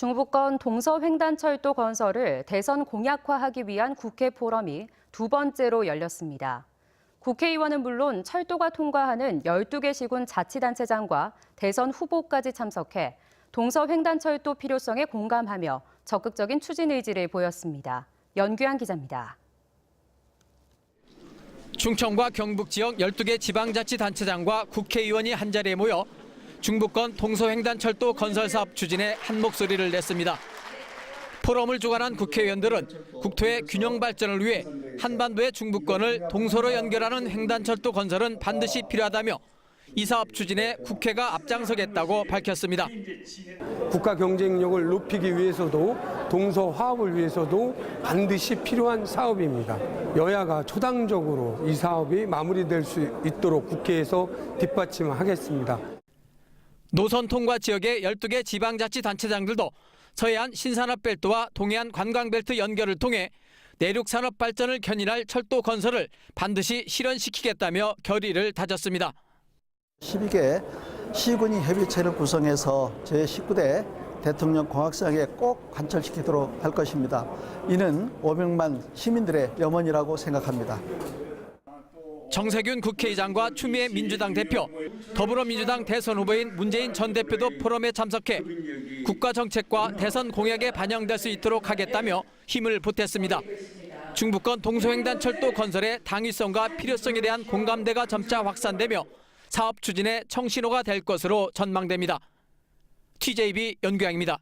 중부권 동서횡단철도 건설을 대선 공약화하기 위한 국회 포럼이 두 번째로 열렸습니다. 국회의원은 물론 철도가 통과하는 12개 시군 자치단체장과 대선 후보까지 참석해 동서횡단철도 필요성에 공감하며 적극적인 추진 의지를 보였습니다. 연규한 기자입니다. 충청과 경북 지역 12개 지방자치단체장과 국회의원이 한자리에 모여 중부권 동서횡단철도 건설 사업 추진에 한 목소리를 냈습니다. 포럼을 주관한 국회의원들은 국토의 균형 발전을 위해 한반도의 중부권을 동서로 연결하는 횡단철도 건설은 반드시 필요하다며 이 사업 추진에 국회가 앞장서겠다고 밝혔습니다. 국가 경쟁력을 높이기 위해서도 동서 화합을 위해서도 반드시 필요한 사업입니다. 여야가 초당적으로 이 사업이 마무리될 수 있도록 국회에서 뒷받침하겠습니다. 노선 통과 지역의 12개 지방자치단체장들도 서해안 신산업벨트와 동해안 관광벨트 연결을 통해 내륙 산업 발전을 견인할 철도 건설을 반드시 실현시키겠다며 결의를 다졌습니다. 12개 시군이 협의체를 구성해서 제19대 대통령 공학상에 꼭 관철시키도록 할 것입니다. 이는 500만 시민들의 염원이라고 생각합니다. 정세균 국회의장과 추미애 민주당 대표, 더불어민주당 대선 후보인 문재인 전 대표도 포럼에 참석해 국가 정책과 대선 공약에 반영될 수 있도록 하겠다며 힘을 보탰습니다. 중부권 동서횡단 철도 건설의 당위성과 필요성에 대한 공감대가 점차 확산되며 사업 추진의 청신호가 될 것으로 전망됩니다. TJB 연구양입니다.